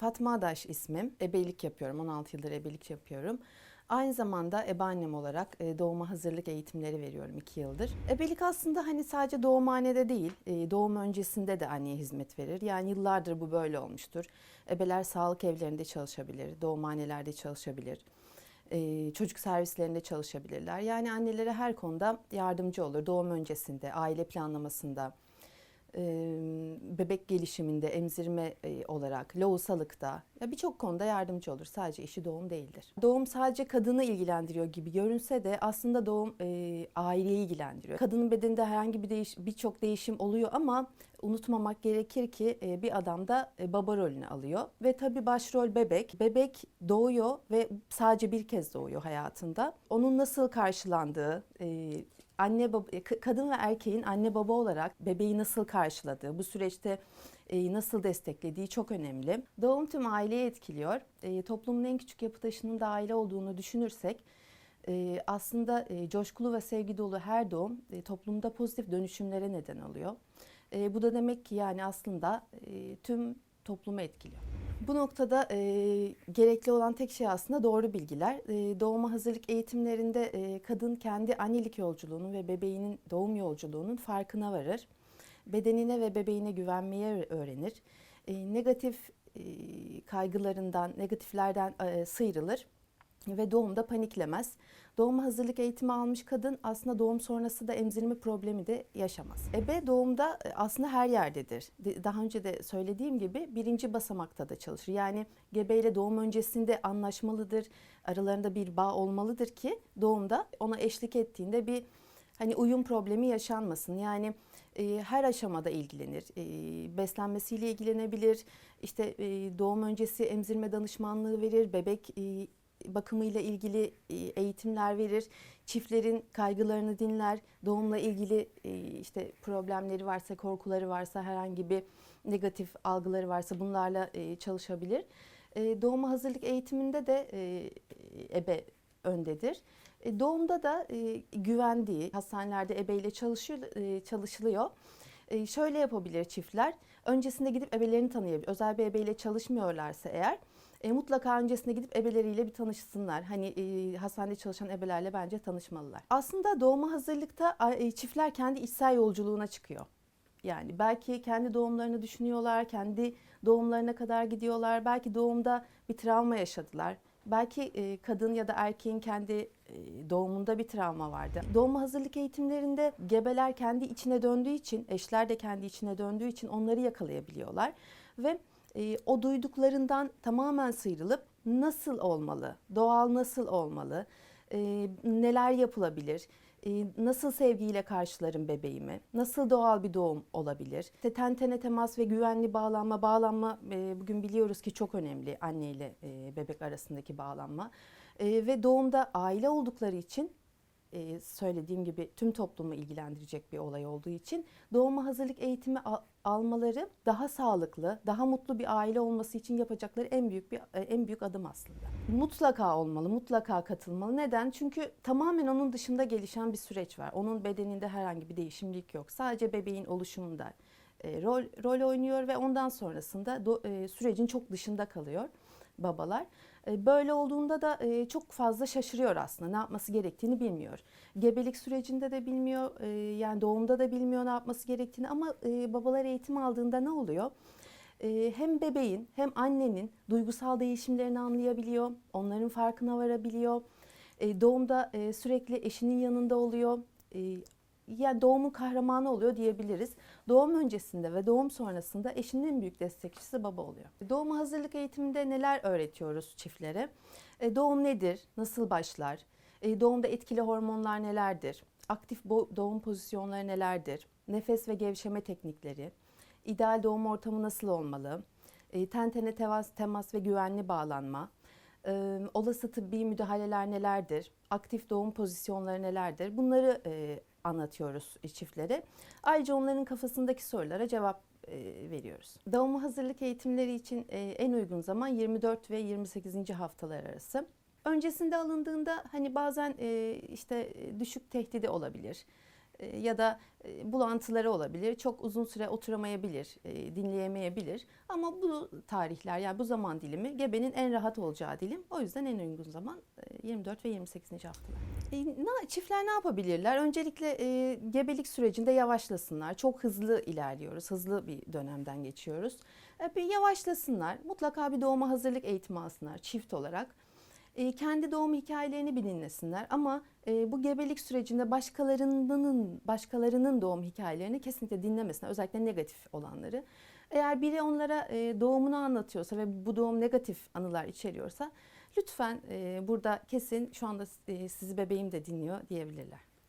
Fatma Adaş ismim. Ebelik yapıyorum. 16 yıldır ebelik yapıyorum. Aynı zamanda ebeannem olarak e, doğuma hazırlık eğitimleri veriyorum 2 yıldır. Ebelik aslında hani sadece doğumhanede değil, e, doğum öncesinde de anneye hizmet verir. Yani yıllardır bu böyle olmuştur. Ebeler sağlık evlerinde çalışabilir, doğumhanelerde çalışabilir. e, Çocuk servislerinde çalışabilirler. Yani annelere her konuda yardımcı olur. Doğum öncesinde, aile planlamasında, bebek gelişiminde, emzirme olarak, lohusalıkta ya birçok konuda yardımcı olur. Sadece işi doğum değildir. Doğum sadece kadını ilgilendiriyor gibi görünse de aslında doğum e, aileyi ilgilendiriyor. Kadının bedeninde herhangi bir değiş birçok değişim oluyor ama unutmamak gerekir ki e, bir adam da e, baba rolünü alıyor ve tabii başrol bebek. Bebek doğuyor ve sadece bir kez doğuyor hayatında. Onun nasıl karşılandığı, e, anne baba, k- kadın ve erkeğin anne baba olarak bebeği nasıl karşıladığı, bu süreçte e, nasıl desteklediği çok önemli. Doğum tüm aileyi etkiliyor. E, toplumun en küçük yapı taşının da aile olduğunu düşünürsek e, aslında e, coşkulu ve sevgi dolu her doğum e, toplumda pozitif dönüşümlere neden oluyor. E, bu da demek ki yani aslında e, tüm toplumu etkiliyor. Bu noktada e, gerekli olan tek şey aslında doğru bilgiler. E, doğuma hazırlık eğitimlerinde e, kadın kendi annelik yolculuğunun ve bebeğinin doğum yolculuğunun farkına varır. Bedenine ve bebeğine güvenmeyi öğrenir. E, negatif e, kaygılarından, negatiflerden e, sıyrılır ve doğumda paniklemez. Doğuma hazırlık eğitimi almış kadın aslında doğum sonrası da emzirme problemi de yaşamaz. Ebe doğumda e, aslında her yerdedir. De- Daha önce de söylediğim gibi birinci basamakta da çalışır. Yani gebeyle doğum öncesinde anlaşmalıdır. Aralarında bir bağ olmalıdır ki doğumda ona eşlik ettiğinde bir hani uyum problemi yaşanmasın. Yani e, her aşamada ilgilenir. E, beslenmesiyle ilgilenebilir. İşte e, doğum öncesi emzirme danışmanlığı verir. Bebek e, bakımıyla ilgili e, eğitimler verir. Çiftlerin kaygılarını dinler. Doğumla ilgili e, işte problemleri varsa, korkuları varsa, herhangi bir negatif algıları varsa bunlarla e, çalışabilir. Doğuma hazırlık eğitiminde de ebe öndedir. Doğumda da güvendiği hastanelerde ebeyle çalışılıyor. Şöyle yapabilir çiftler. Öncesinde gidip ebelerini tanıyabilir. Özel bir ebeyle çalışmıyorlarsa eğer e, mutlaka öncesinde gidip ebeleriyle bir tanışsınlar. Hani e, hastanede çalışan ebelerle bence tanışmalılar. Aslında doğuma hazırlıkta e, çiftler kendi içsel yolculuğuna çıkıyor. Yani belki kendi doğumlarını düşünüyorlar, kendi doğumlarına kadar gidiyorlar. Belki doğumda bir travma yaşadılar. Belki e, kadın ya da erkeğin kendi e, doğumunda bir travma vardı. Doğuma hazırlık eğitimlerinde gebeler kendi içine döndüğü için, eşler de kendi içine döndüğü için onları yakalayabiliyorlar. Ve e, o duyduklarından tamamen sıyrılıp nasıl olmalı, doğal nasıl olmalı, e, neler yapılabilir, e, nasıl sevgiyle karşılarım bebeğimi, nasıl doğal bir doğum olabilir. İşte ten tene temas ve güvenli bağlanma, bağlanma e, bugün biliyoruz ki çok önemli anne ile e, bebek arasındaki bağlanma. E, ve doğumda aile oldukları için e, söylediğim gibi tüm toplumu ilgilendirecek bir olay olduğu için doğuma hazırlık eğitimi al- almaları daha sağlıklı, daha mutlu bir aile olması için yapacakları en büyük bir e, en büyük adım aslında. Mutlaka olmalı, mutlaka katılmalı. Neden? Çünkü tamamen onun dışında gelişen bir süreç var. Onun bedeninde herhangi bir değişimlik yok. Sadece bebeğin oluşumunda e, rol rol oynuyor ve ondan sonrasında do- e, sürecin çok dışında kalıyor babalar. E, Böyle olduğunda da e, çok fazla şaşırıyor aslında ne yapması gerektiğini bilmiyor. Gebelik sürecinde de bilmiyor, e, yani doğumda da bilmiyor ne yapması gerektiğini ama babalar eğitim aldığında ne oluyor? Hem bebeğin hem annenin duygusal değişimlerini anlayabiliyor, onların farkına varabiliyor. Doğumda sürekli eşinin yanında oluyor. E, yani doğumun kahramanı oluyor diyebiliriz. Doğum öncesinde ve doğum sonrasında eşinin en büyük destekçisi baba oluyor. Doğuma hazırlık eğitiminde neler öğretiyoruz çiftlere? E, Doğum nedir? Nasıl başlar? E, Doğumda etkili hormonlar nelerdir? Aktif doğum pozisyonları nelerdir? Nefes ve gevşeme teknikleri, ideal doğum ortamı nasıl olmalı? E, Ten tene temas, temas ve güvenli bağlanma, ee, olası tıbbi müdahaleler nelerdir? Aktif doğum pozisyonları nelerdir? Bunları e, anlatıyoruz çiftlere. Ayrıca onların kafasındaki sorulara cevap e, veriyoruz. Doğuma hazırlık eğitimleri için e, en uygun zaman 24 ve 28. haftalar arası. Öncesinde alındığında hani bazen e, işte düşük tehdidi olabilir. E, ya da e, bulantıları olabilir. Çok uzun süre oturamayabilir, e, dinleyemeyebilir. Ama bu tarihler yani bu zaman dilimi gebenin en rahat olacağı dilim. O yüzden en uygun zaman e, 24 ve 28. haftalar. Çiftler ne yapabilirler? Öncelikle gebelik sürecinde yavaşlasınlar. Çok hızlı ilerliyoruz. Hızlı bir dönemden geçiyoruz. Bir yavaşlasınlar. Mutlaka bir doğuma hazırlık eğitimi alsınlar çift olarak. E, kendi doğum hikayelerini bir dinlesinler ama e, bu gebelik sürecinde başkalarının başkalarının doğum hikayelerini kesinlikle dinlemesinler. Özellikle negatif olanları. Eğer biri onlara e, doğumunu anlatıyorsa ve bu doğum negatif anılar içeriyorsa lütfen e, burada kesin şu anda sizi bebeğim de dinliyor diyebilirler.